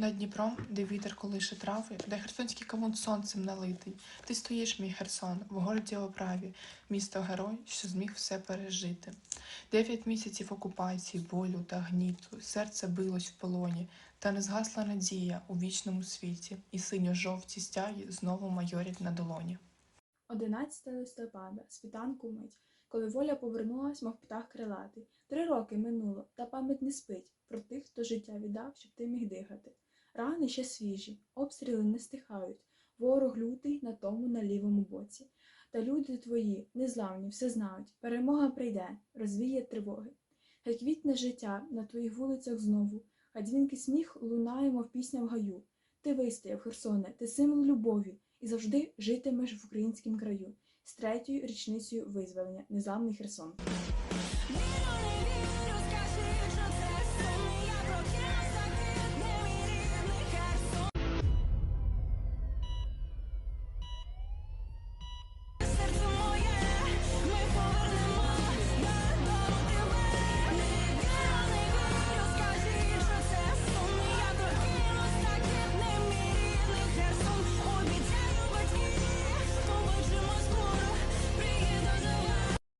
Над Дніпром, де вітер колише трави, де херсонський кавун сонцем налитий. Ти стоїш, мій Херсон, в городі оправі, місто герой, що зміг все пережити. Дев'ять місяців окупації, болю та гніту, серце билось в полоні, та не згасла надія у вічному світі, і синьо-жовті стяги знову майорять на долоні. 11 листопада, світанку мить, коли воля повернулась, мов птах крилатий. Три роки минуло, та пам'ять не спить про тих, хто життя віддав, щоб ти міг дихати. Рани ще свіжі, обстріли не стихають, ворог лютий на тому на лівому боці. Та люди твої, незламні, все знають, перемога прийде, розвіє тривоги. Хай квітне життя на твоїх вулицях знову, хай дзвінкий сміх лунає, мов пісня в гаю. Ти вистояв, Херсоне, ти символ любові, і завжди житимеш в українському краю з третьою річницею визволення Незламний Херсон.